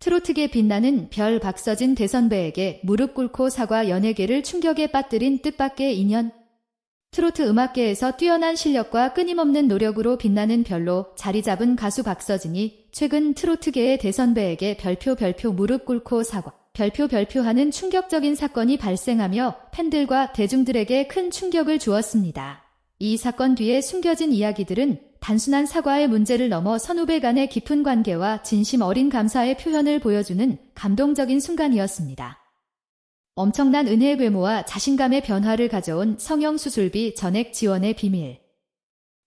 트로트계 빛나는 별 박서진 대선배에게 무릎 꿇고 사과 연예계를 충격에 빠뜨린 뜻밖의 인연. 트로트 음악계에서 뛰어난 실력과 끊임없는 노력으로 빛나는 별로 자리 잡은 가수 박서진이 최근 트로트계의 대선배에게 별표 별표 무릎 꿇고 사과, 별표 별표 하는 충격적인 사건이 발생하며 팬들과 대중들에게 큰 충격을 주었습니다. 이 사건 뒤에 숨겨진 이야기들은 단순한 사과의 문제를 넘어 선후배 간의 깊은 관계와 진심 어린 감사의 표현을 보여주는 감동적인 순간이었습니다. 엄청난 은혜의 외모와 자신감의 변화를 가져온 성형수술비 전액 지원의 비밀.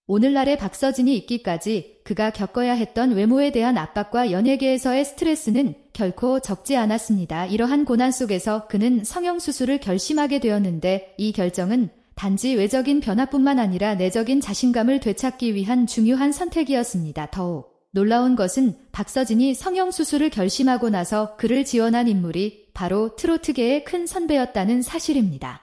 오늘날의 박서진이 있기까지 그가 겪어야 했던 외모에 대한 압박과 연예계에서의 스트레스는 결코 적지 않았습니다. 이러한 고난 속에서 그는 성형수술을 결심하게 되었는데 이 결정은 단지 외적인 변화뿐만 아니라 내적인 자신감을 되찾기 위한 중요한 선택이었습니다. 더욱 놀라운 것은 박서진이 성형수술을 결심하고 나서 그를 지원한 인물이 바로 트로트계의 큰 선배였다는 사실입니다.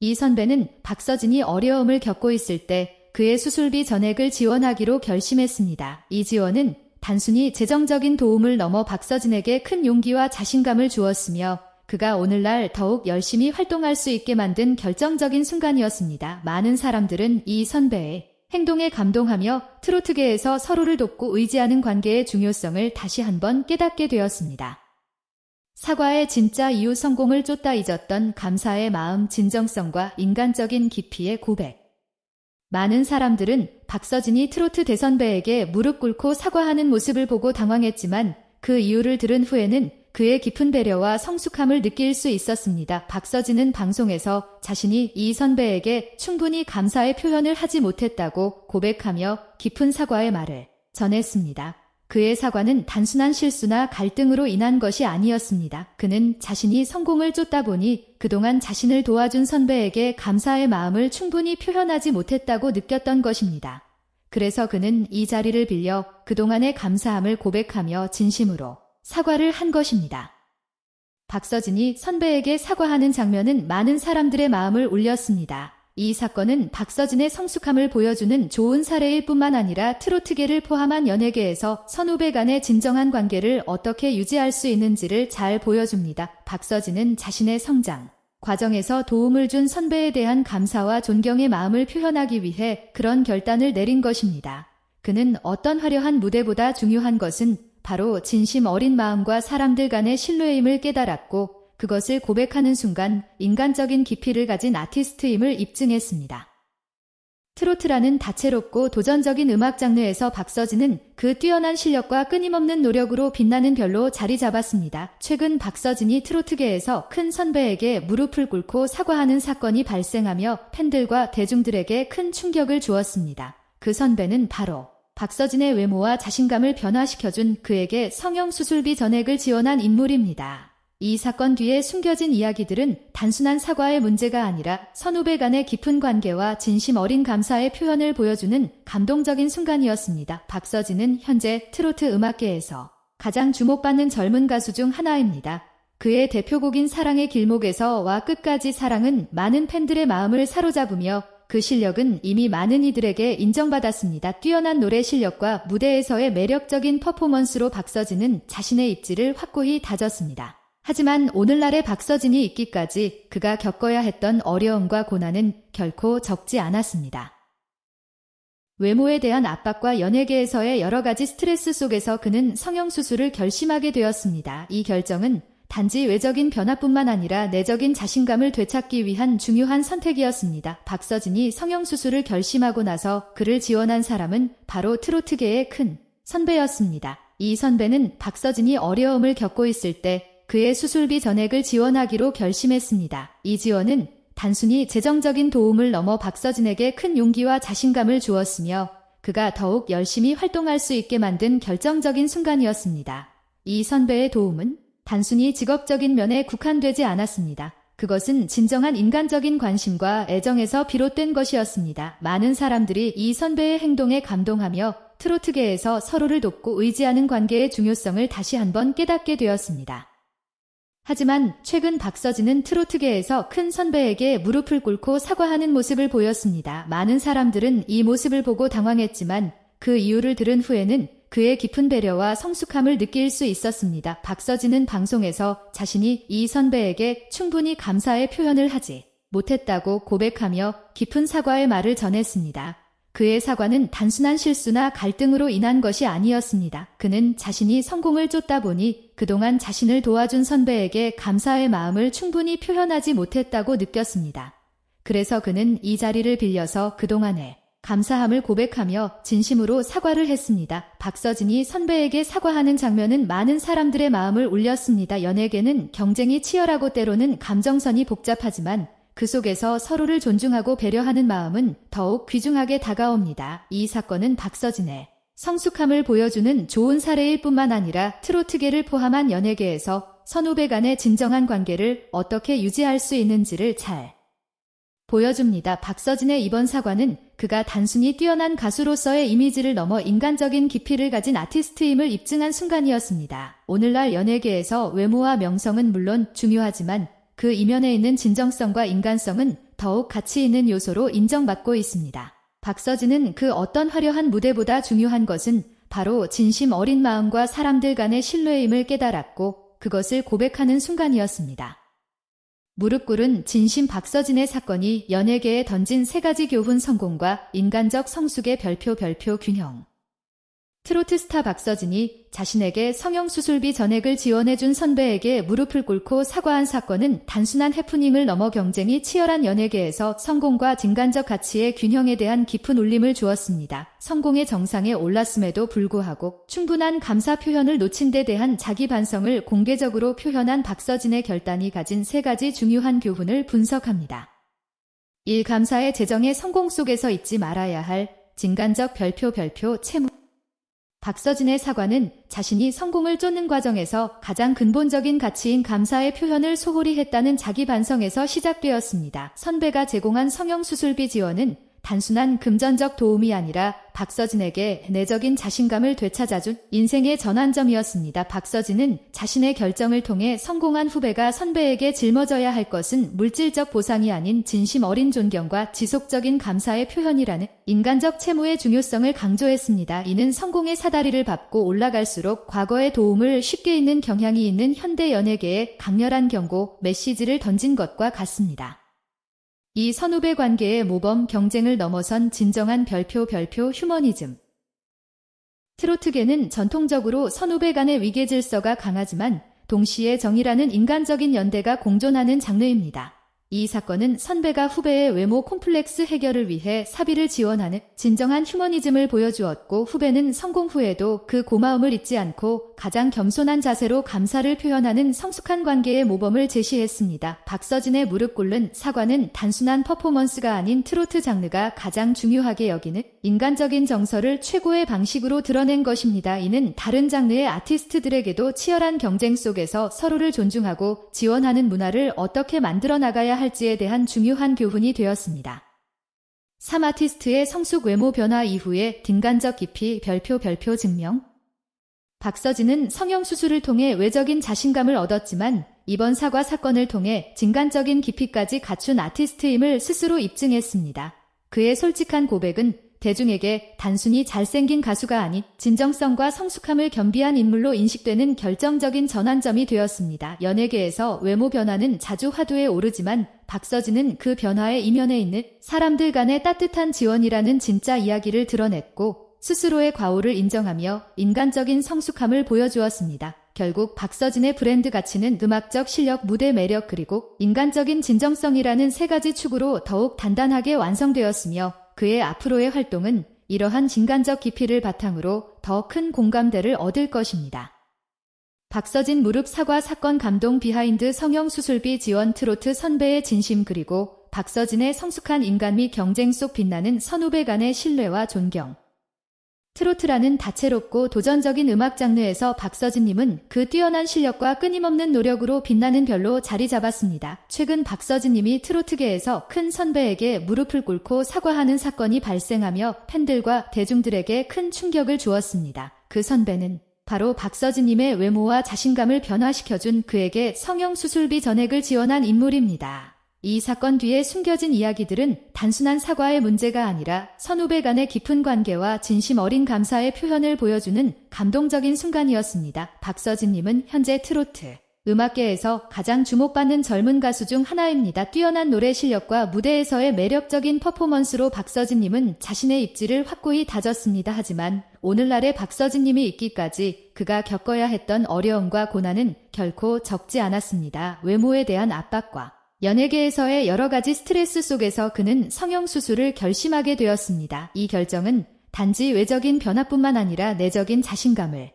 이 선배는 박서진이 어려움을 겪고 있을 때 그의 수술비 전액을 지원하기로 결심했습니다. 이 지원은 단순히 재정적인 도움을 넘어 박서진에게 큰 용기와 자신감을 주었으며 그가 오늘날 더욱 열심히 활동할 수 있게 만든 결정적인 순간이었습니다. 많은 사람들은 이 선배의 행동에 감동하며 트로트계에서 서로를 돕고 의지하는 관계의 중요성을 다시 한번 깨닫게 되었습니다. 사과의 진짜 이유 성공을 쫓다 잊었던 감사의 마음 진정성과 인간적인 깊이의 고백. 많은 사람들은 박서진이 트로트 대선배에게 무릎 꿇고 사과하는 모습을 보고 당황했지만 그 이유를 들은 후에는 그의 깊은 배려와 성숙함을 느낄 수 있었습니다. 박서진은 방송에서 자신이 이 선배에게 충분히 감사의 표현을 하지 못했다고 고백하며 깊은 사과의 말을 전했습니다. 그의 사과는 단순한 실수나 갈등으로 인한 것이 아니었습니다. 그는 자신이 성공을 쫓다 보니 그동안 자신을 도와준 선배에게 감사의 마음을 충분히 표현하지 못했다고 느꼈던 것입니다. 그래서 그는 이 자리를 빌려 그동안의 감사함을 고백하며 진심으로 사과를 한 것입니다. 박서진이 선배에게 사과하는 장면은 많은 사람들의 마음을 울렸습니다. 이 사건은 박서진의 성숙함을 보여주는 좋은 사례일 뿐만 아니라 트로트계를 포함한 연예계에서 선후배 간의 진정한 관계를 어떻게 유지할 수 있는지를 잘 보여줍니다. 박서진은 자신의 성장 과정에서 도움을 준 선배에 대한 감사와 존경의 마음을 표현하기 위해 그런 결단을 내린 것입니다. 그는 어떤 화려한 무대보다 중요한 것은 바로 진심 어린 마음과 사람들 간의 신뢰임을 깨달았고 그것을 고백하는 순간 인간적인 깊이를 가진 아티스트임을 입증했습니다. 트로트라는 다채롭고 도전적인 음악 장르에서 박서진은 그 뛰어난 실력과 끊임없는 노력으로 빛나는 별로 자리 잡았습니다. 최근 박서진이 트로트계에서 큰 선배에게 무릎을 꿇고 사과하는 사건이 발생하며 팬들과 대중들에게 큰 충격을 주었습니다. 그 선배는 바로 박서진의 외모와 자신감을 변화시켜준 그에게 성형수술비 전액을 지원한 인물입니다. 이 사건 뒤에 숨겨진 이야기들은 단순한 사과의 문제가 아니라 선후배 간의 깊은 관계와 진심 어린 감사의 표현을 보여주는 감동적인 순간이었습니다. 박서진은 현재 트로트 음악계에서 가장 주목받는 젊은 가수 중 하나입니다. 그의 대표곡인 사랑의 길목에서와 끝까지 사랑은 많은 팬들의 마음을 사로잡으며 그 실력은 이미 많은 이들에게 인정받았습니다. 뛰어난 노래 실력과 무대에서의 매력적인 퍼포먼스로 박서진은 자신의 입지를 확고히 다졌습니다. 하지만 오늘날의 박서진이 있기까지 그가 겪어야 했던 어려움과 고난은 결코 적지 않았습니다. 외모에 대한 압박과 연예계에서의 여러 가지 스트레스 속에서 그는 성형수술을 결심하게 되었습니다. 이 결정은 단지 외적인 변화뿐만 아니라 내적인 자신감을 되찾기 위한 중요한 선택이었습니다. 박서진이 성형수술을 결심하고 나서 그를 지원한 사람은 바로 트로트계의 큰 선배였습니다. 이 선배는 박서진이 어려움을 겪고 있을 때 그의 수술비 전액을 지원하기로 결심했습니다. 이 지원은 단순히 재정적인 도움을 넘어 박서진에게 큰 용기와 자신감을 주었으며 그가 더욱 열심히 활동할 수 있게 만든 결정적인 순간이었습니다. 이 선배의 도움은 단순히 직업적인 면에 국한되지 않았습니다. 그것은 진정한 인간적인 관심과 애정에서 비롯된 것이었습니다. 많은 사람들이 이 선배의 행동에 감동하며 트로트계에서 서로를 돕고 의지하는 관계의 중요성을 다시 한번 깨닫게 되었습니다. 하지만 최근 박서진은 트로트계에서 큰 선배에게 무릎을 꿇고 사과하는 모습을 보였습니다. 많은 사람들은 이 모습을 보고 당황했지만 그 이유를 들은 후에는 그의 깊은 배려와 성숙함을 느낄 수 있었습니다. 박서진은 방송에서 자신이 이 선배에게 충분히 감사의 표현을 하지 못했다고 고백하며 깊은 사과의 말을 전했습니다. 그의 사과는 단순한 실수나 갈등으로 인한 것이 아니었습니다. 그는 자신이 성공을 쫓다 보니 그동안 자신을 도와준 선배에게 감사의 마음을 충분히 표현하지 못했다고 느꼈습니다. 그래서 그는 이 자리를 빌려서 그동안의 감사함을 고백하며 진심으로 사과를 했습니다. 박서진이 선배에게 사과하는 장면은 많은 사람들의 마음을 울렸습니다. 연예계는 경쟁이 치열하고 때로는 감정선이 복잡하지만 그 속에서 서로를 존중하고 배려하는 마음은 더욱 귀중하게 다가옵니다. 이 사건은 박서진의 성숙함을 보여주는 좋은 사례일 뿐만 아니라 트로트계를 포함한 연예계에서 선후배 간의 진정한 관계를 어떻게 유지할 수 있는지를 잘 보여줍니다. 박서진의 이번 사과는 그가 단순히 뛰어난 가수로서의 이미지를 넘어 인간적인 깊이를 가진 아티스트임을 입증한 순간이었습니다. 오늘날 연예계에서 외모와 명성은 물론 중요하지만 그 이면에 있는 진정성과 인간성은 더욱 가치 있는 요소로 인정받고 있습니다. 박서진은 그 어떤 화려한 무대보다 중요한 것은 바로 진심 어린 마음과 사람들 간의 신뢰임을 깨달았고 그것을 고백하는 순간이었습니다. 무릎 꿇은 진심 박서진의 사건이 연예계에 던진 세 가지 교훈 성공과 인간적 성숙의 별표 별표 균형. 트로트 스타 박서진이 자신에게 성형수술비 전액을 지원해준 선배에게 무릎을 꿇고 사과한 사건은 단순한 해프닝을 넘어 경쟁이 치열한 연예계에서 성공과 진간적 가치의 균형에 대한 깊은 울림을 주었습니다. 성공의 정상에 올랐음에도 불구하고 충분한 감사 표현을 놓친 데 대한 자기 반성을 공개적으로 표현한 박서진의 결단이 가진 세 가지 중요한 교훈을 분석합니다. 1. 감사의 재정의 성공 속에서 잊지 말아야 할 진간적 별표 별표 채무 박서진의 사과는 자신이 성공을 쫓는 과정에서 가장 근본적인 가치인 감사의 표현을 소홀히 했다는 자기 반성에서 시작되었습니다. 선배가 제공한 성형수술비 지원은 단순한 금전적 도움이 아니라 박서진에게 내적인 자신감을 되찾아준 인생의 전환점이었습니다. 박서진은 자신의 결정을 통해 성공한 후배가 선배에게 짊어져야 할 것은 물질적 보상이 아닌 진심 어린 존경과 지속적인 감사의 표현이라는 인간적 채무의 중요성을 강조했습니다. 이는 성공의 사다리를 밟고 올라갈수록 과거의 도움을 쉽게 잊는 경향이 있는 현대 연예계에 강렬한 경고, 메시지를 던진 것과 같습니다. 이 선후배 관계의 모범 경쟁을 넘어선 진정한 별표 별표 휴머니즘. 트로트계는 전통적으로 선후배 간의 위계 질서가 강하지만 동시에 정의라는 인간적인 연대가 공존하는 장르입니다. 이 사건은 선배가 후배의 외모 콤플렉스 해결을 위해 사비를 지원하는 진정한 휴머니즘을 보여주었고 후배는 성공 후에도 그 고마움을 잊지 않고 가장 겸손한 자세로 감사를 표현하는 성숙한 관계의 모범을 제시했습니다. 박서진의 무릎 꿇는 사과는 단순한 퍼포먼스가 아닌 트로트 장르가 가장 중요하게 여기는 인간적인 정서를 최고의 방식으로 드러낸 것입니다. 이는 다른 장르의 아티스트들에게도 치열한 경쟁 속에서 서로를 존중하고 지원하는 문화를 어떻게 만들어 나가야 할 지에 대한 중요한 교훈이 되었습니다. 3 아티스트의 성숙 외모 변화 이후에 딩간적 깊이 별표 별표 증명 박서진은 성형수술을 통해 외적인 자신감을 얻었지만 이번 사과 사건을 통해 진간적인 깊이까지 갖춘 아티스트임을 스스로 입증했습니다. 그의 솔직한 고백은 대중에게 단순히 잘생긴 가수가 아닌 진정성과 성숙함을 겸비한 인물로 인식되는 결정적인 전환점이 되었습니다. 연예계에서 외모 변화는 자주 화두에 오르지만 박서진은 그 변화의 이면에 있는 사람들 간의 따뜻한 지원이라는 진짜 이야기를 드러냈고 스스로의 과오를 인정하며 인간적인 성숙함을 보여주었습니다. 결국 박서진의 브랜드 가치는 음악적 실력, 무대 매력 그리고 인간적인 진정성이라는 세 가지 축으로 더욱 단단하게 완성되었으며 그의 앞으로의 활동은 이러한 진간적 깊이를 바탕으로 더 큰 공감대를 얻을 것입니다. 박서진 무릎 사과 사건 감동 비하인드 성형 수술비 지원 트로트 선배의 진심 그리고 박서진의 성숙한 인간 및 경쟁 속 빛나는 선후배 간의 신뢰와 존경. 트로트라는 다채롭고 도전적인 음악 장르에서 박서진님은 그 뛰어난 실력과 끊임없는 노력으로 빛나는 별로 자리 잡았습니다. 최근 박서진님이 트로트계에서 큰 선배에게 무릎을 꿇고 사과하는 사건이 발생하며 팬들과 대중들에게 큰 충격을 주었습니다. 그 선배는 바로 박서진님의 외모와 자신감을 변화시켜준 그에게 성형수술비 전액을 지원한 인물입니다. 이 사건 뒤에 숨겨진 이야기들은 단순한 사과의 문제가 아니라 선후배 간의 깊은 관계와 진심 어린 감사의 표현을 보여주는 감동적인 순간이었습니다. 박서진님은 현재 트로트 음악계에서 가장 주목받는 젊은 가수 중 하나입니다. 뛰어난 노래 실력과 무대에서의 매력적인 퍼포먼스로 박서진님은 자신의 입지를 확고히 다졌습니다. 하지만 오늘날의 박서진님이 있기까지 그가 겪어야 했던 어려움과 고난은 결코 적지 않았습니다. 외모에 대한 압박과 연예계에서의 여러 가지 스트레스 속에서 그는 성형수술을 결심하게 되었습니다. 이 결정은 단지 외적인 변화뿐만 아니라 내적인 자신감을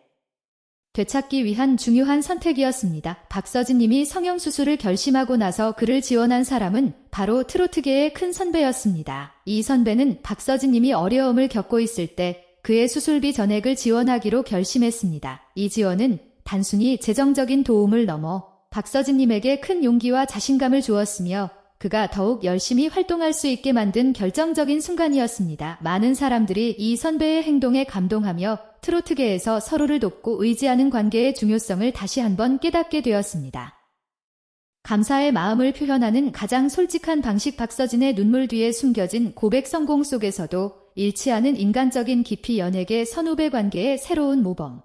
되찾기 위한 중요한 선택이었습니다. 박서진 님이 성형수술을 결심하고 나서 그를 지원한 사람은 바로 트로트계의 큰 선배였습니다. 이 선배는 박서진 님이 어려움을 겪고 있을 때 그의 수술비 전액을 지원하기로 결심했습니다. 이 지원은 단순히 재정적인 도움을 넘어 박서진 님에게 큰 용기와 자신감을 주었으며 그가 더욱 열심히 활동할 수 있게 만든 결정적인 순간이었습니다. 많은 사람들이 이 선배의 행동에 감동하며 트로트계에서 서로를 돕고 의지하는 관계의 중요성을 다시 한번 깨닫게 되었습니다. 감사의 마음을 표현하는 가장 솔직한 방식 박서진의 눈물 뒤에 숨겨진 고백 성공 속에서도 않은 인간적인 깊이 연예계 선후배 관계의 새로운 모범.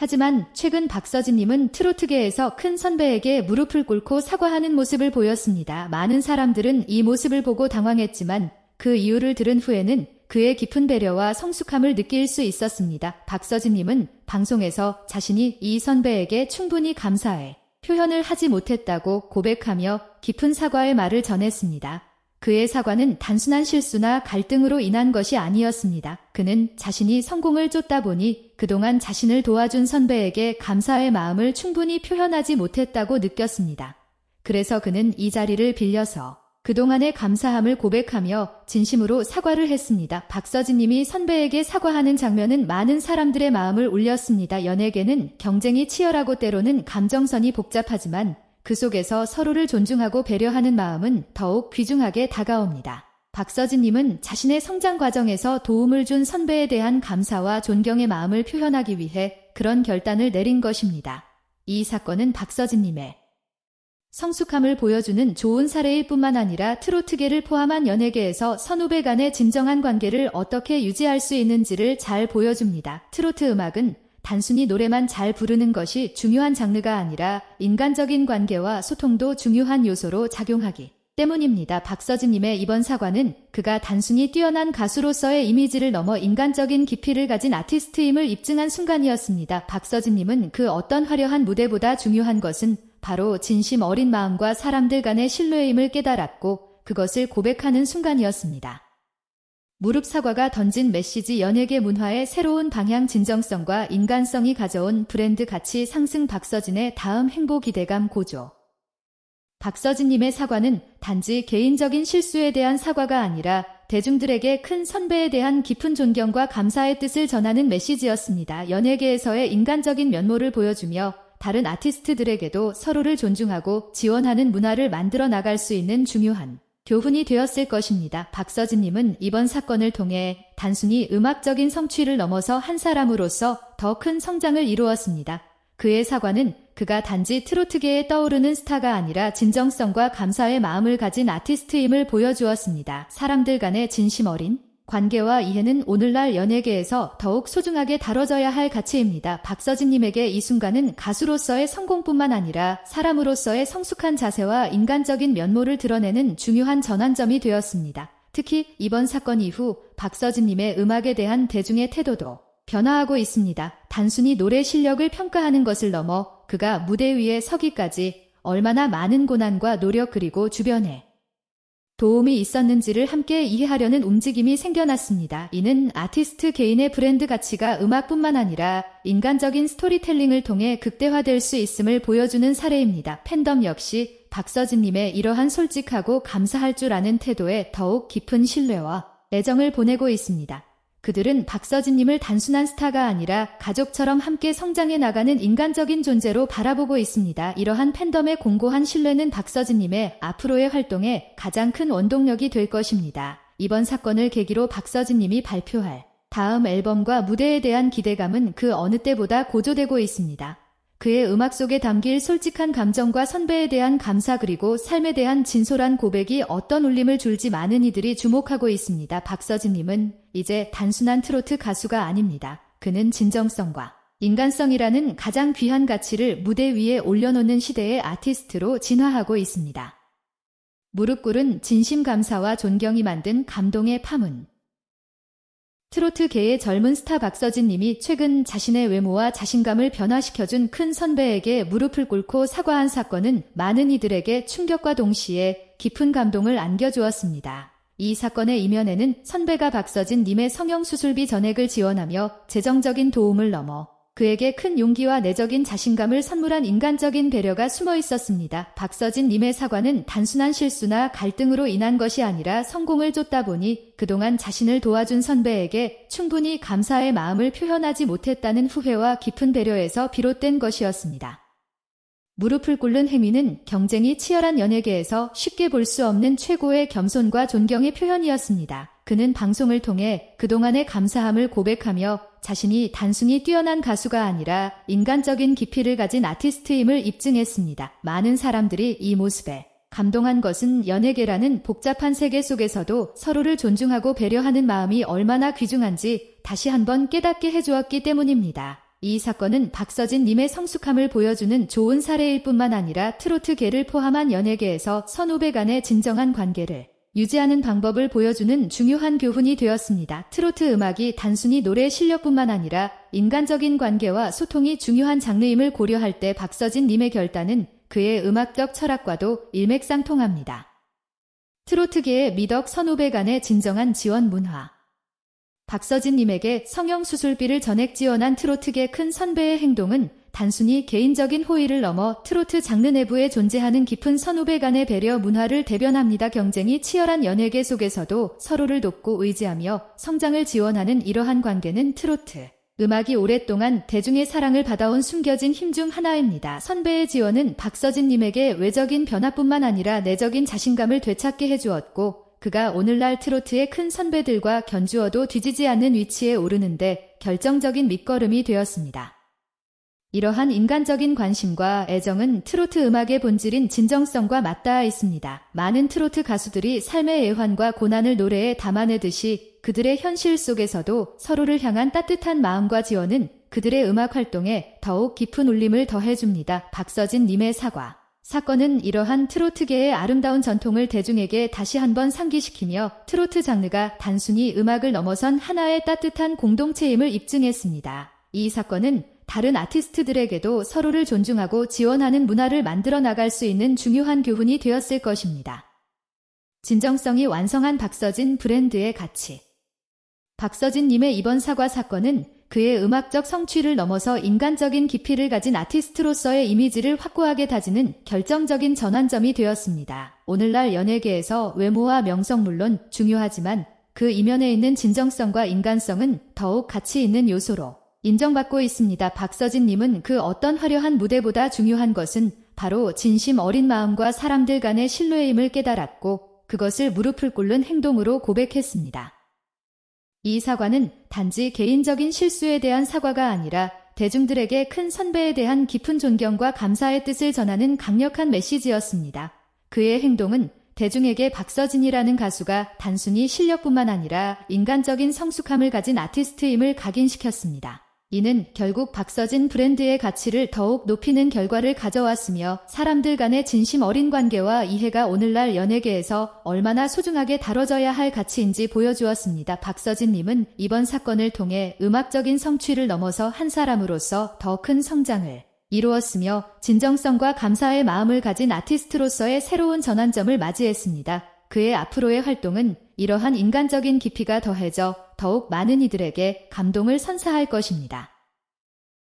하지만 최근 박서진님은 트로트계에서 큰 선배에게 무릎을 꿇고 사과하는 모습을 보였습니다. 많은 사람들은 이 모습을 보고 당황했지만 그 이유를 들은 후에는 그의 깊은 배려와 성숙함을 느낄 수 있었습니다. 박서진님은 방송에서 자신이 이 선배에게 충분히 감사해 표현을 하지 못했다고 고백하며 깊은 사과의 말을 전했습니다. 그의 사과는 단순한 실수나 갈등으로 인한 것이 아니었습니다. 그는 자신이 성공을 쫓다 보니 그동안 자신을 도와준 선배에게 감사의 마음을 충분히 표현하지 못했다고 느꼈습니다. 그래서 그는 이 자리를 빌려서 그동안의 감사함을 고백하며 진심으로 사과를 했습니다. 박서진 님이 선배에게 사과하는 장면은 많은 사람들의 마음을 울렸습니다. 연예계는 경쟁이 치열하고 때로는 감정선이 복잡하지만 그 속에서 서로를 존중하고 배려하는 마음은 더욱 귀중하게 다가옵니다. 박서진님은 자신의 성장 과정에서 도움을 준 선배에 대한 감사와 존경의 마음을 표현하기 위해 그런 결단을 내린 것입니다. 이 사건은 박서진님의 성숙함을 보여주는 좋은 사례일 뿐만 아니라 트로트계를 포함한 연예계에서 선후배 간의 진정한 관계를 어떻게 유지할 수 있는지를 잘 보여줍니다. 트로트 음악은 단순히 노래만 잘 부르는 것이 중요한 장르가 아니라 인간적인 관계와 소통도 중요한 요소로 작용하기 때문입니다. 박서진님의 이번 사과는 그가 단순히 뛰어난 가수로서의 이미지를 넘어 인간적인 깊이를 가진 아티스트임을 입증한 순간이었습니다. 박서진님은 그 어떤 화려한 무대보다 중요한 것은 바로 진심 어린 마음과 사람들 간의 신뢰임을 깨달았고 그것을 고백하는 순간이었습니다. 무릎 사과가 던진 메시지 연예계 문화의 새로운 방향 진정성과 인간성이 가져온 브랜드 가치 상승 박서진의 다음 행보 기대감 고조. 박서진님의 사과는 단지 개인적인 실수에 대한 사과가 아니라 대중들에게 큰 선배에 대한 깊은 존경과 감사의 뜻을 전하는 메시지였습니다. 연예계에서의 인간적인 면모를 보여주며 다른 아티스트들에게도 서로를 존중하고 지원하는 문화를 만들어 나갈 수 있는 중요한 교훈이 되었을 것입니다. 박서진님은 이번 사건을 통해 단순히 음악적인 성취를 넘어서 한 사람으로서 더 큰 성장을 이루었습니다. 그의 사과는 그가 단지 트로트계에 떠오르는 스타가 아니라 진정성과 감사의 마음을 가진 아티스트임을 보여주었습니다. 사람들 간의 진심 어린 관계와 이해는 오늘날 연예계에서 더욱 소중하게 다뤄져야 할 가치입니다. 박서진님에게 이 순간은 가수로서의 성공뿐만 아니라 사람으로서의 성숙한 자세와 인간적인 면모를 드러내는 중요한 전환점이 되었습니다. 특히 이번 사건 이후 박서진님의 음악에 대한 대중의 태도도 변화하고 있습니다. 단순히 노래 실력을 평가하는 것을 넘어 그가 무대 위에 서기까지 얼마나 많은 고난과 노력 그리고 주변에 도움이 있었는지를 함께 이해하려는 움직임이 생겨났습니다. 이는 아티스트 개인의 브랜드 가치가 음악뿐만 아니라 인간적인 스토리텔링을 통해 극대화될 수 있음을 보여주는 사례입니다. 팬덤 역시 박서진님의 이러한 솔직하고 감사할 줄 아는 태도에 더욱 깊은 신뢰와 애정을 보내고 있습니다. 그들은 박서진님을 단순한 스타가 아니라 가족처럼 함께 성장해 나가는 인간적인 존재로 바라보고 있습니다. 이러한 팬덤의 공고한 신뢰는 박서진님의 앞으로의 활동에 가장 큰 원동력이 될 것입니다. 이번 사건을 계기로 박서진님이 발표할 다음 앨범과 무대에 대한 기대감은 그 어느 때보다 고조되고 있습니다. 그의 음악 속에 담길 솔직한 감정과 선배에 대한 감사 그리고 삶에 대한 진솔한 고백이 어떤 울림을 줄지 많은 이들이 주목하고 있습니다. 박서진님은 이제 단순한 트로트 가수가 아닙니다. 그는 진정성과 인간성이라는 가장 귀한 가치를 무대 위에 올려놓는 시대의 아티스트로 진화하고 있습니다. 무릎 꿇은 진심 감사와 존경이 만든 감동의 파문. 트로트계의 젊은 스타 박서진 님이 최근 자신의 외모와 자신감을 변화시켜준 큰 선배에게 무릎을 꿇고 사과한 사건은 많은 이들에게 충격과 동시에 깊은 감동을 안겨주었습니다. 이 사건의 이면에는 선배가 박서진 님의 성형수술비 전액을 지원하며 재정적인 도움을 넘어 그에게 큰 용기와 내적인 자신감을 선물한 인간적인 배려가 숨어 있었습니다. 박서진 님의 사과는 단순한 실수나 갈등으로 인한 것이 아니라 성공을 쫓다 보니 그동안 자신을 도와준 선배에게 충분히 감사의 마음을 표현하지 못했다는 후회와 깊은 배려에서 비롯된 것이었습니다. 무릎을 꿇는 행위는 경쟁이 치열한 연예계에서 쉽게 볼 수 없는 최고의 겸손과 존경의 표현이었습니다. 그는 방송을 통해 그동안의 감사함을 고백하며 자신이 단순히 뛰어난 가수가 아니라 인간적인 깊이를 가진 아티스트임을 입증했습니다. 많은 사람들이 이 모습에 감동한 것은 연예계라는 복잡한 세계 속에서도 서로를 존중하고 배려하는 마음이 얼마나 귀중한지 다시 한번 깨닫게 해주었기 때문입니다. 이 사건은 박서진 님의 성숙함을 보여주는 좋은 사례일 뿐만 아니라 트로트계를 포함한 연예계에서 선후배 간의 진정한 관계를 유지하는 방법을 보여주는 중요한 교훈이 되었습니다. 트로트 음악이 단순히 노래 실력뿐만 아니라 인간적인 관계와 소통이 중요한 장르임을 고려할 때 박서진 님의 결단은 그의 음악적 철학과도 일맥상통합니다. 트로트계의 미덕 선후배 간의 진정한 지원 문화 박서진 님에게 성형수술비를 전액 지원한 트로트계 큰 선배의 행동은 단순히 개인적인 호의를 넘어 트로트 장르 내부에 존재하는 깊은 선후배 간의 배려 문화를 대변합니다. 경쟁이 치열한 연예계 속에서도 서로를 돕고 의지하며 성장을 지원하는 이러한 관계는 트로트. 음악이 오랫동안 대중의 사랑을 받아온 숨겨진 힘 중 하나입니다. 선배의 지원은 박서진님에게 외적인 변화뿐만 아니라 내적인 자신감을 되찾게 해주었고, 그가 오늘날 트로트의 큰 선배들과 견주어도 뒤지지 않는 위치에 오르는데 결정적인 밑거름이 되었습니다. 이러한 인간적인 관심과 애정은 트로트 음악의 본질인 진정성과 맞닿아 있습니다. 많은 트로트 가수들이 삶의 애환과 고난을 노래에 담아내듯이 그들의 현실 속에서도 서로를 향한 따뜻한 마음과 지원은 그들의 음악 활동에 더욱 깊은 울림을 더해줍니다. 박서진 님의 사과. 사건은 이러한 트로트계의 아름다운 전통을 대중에게 다시 한번 상기시키며 트로트 장르가 단순히 음악을 넘어선 하나의 따뜻한 공동체임을 입증했습니다. 이 사건은 다른 아티스트들에게도 서로를 존중하고 지원하는 문화를 만들어 나갈 수 있는 중요한 교훈이 되었을 것입니다. 진정성이 완성한 박서진 브랜드의 가치. 박서진님의 이번 사과 사건은 그의 음악적 성취를 넘어서 인간적인 깊이를 가진 아티스트로서의 이미지를 확고하게 다지는 결정적인 전환점이 되었습니다. 오늘날 연예계에서 외모와 명성 물론 중요하지만 그 이면에 있는 진정성과 인간성은 더욱 가치 있는 요소로 인정받고 있습니다. 박서진님은 그 어떤 화려한 무대보다 중요한 것은 바로 진심 어린 마음과 사람들 간의 신뢰임을 깨달았고 그것을 무릎을 꿇는 행동으로 고백했습니다. 이 사과는 단지 개인적인 실수에 대한 사과가 아니라 대중들에게 큰 선배에 대한 깊은 존경과 감사의 뜻을 전하는 강력한 메시지였습니다. 그의 행동은 대중에게 박서진이라는 가수가 단순히 실력뿐만 아니라 인간적인 성숙함을 가진 아티스트임을 각인시켰습니다. 이는 결국 박서진 브랜드의 가치를 더욱 높이는 결과를 가져왔으며 사람들 간의 진심 어린 관계와 이해가 오늘날 연예계에서 얼마나 소중하게 다뤄져야 할 가치인지 보여주었습니다. 박서진님은 이번 사건을 통해 음악적인 성취를 넘어서 한 사람으로서 더 큰 성장을 이루었으며 진정성과 감사의 마음을 가진 아티스트로서의 새로운 전환점을 맞이했습니다. 그의 앞으로의 활동은 이러한 인간적인 깊이가 더해져 더욱 많은 이들에게 감동을 선사할 것입니다.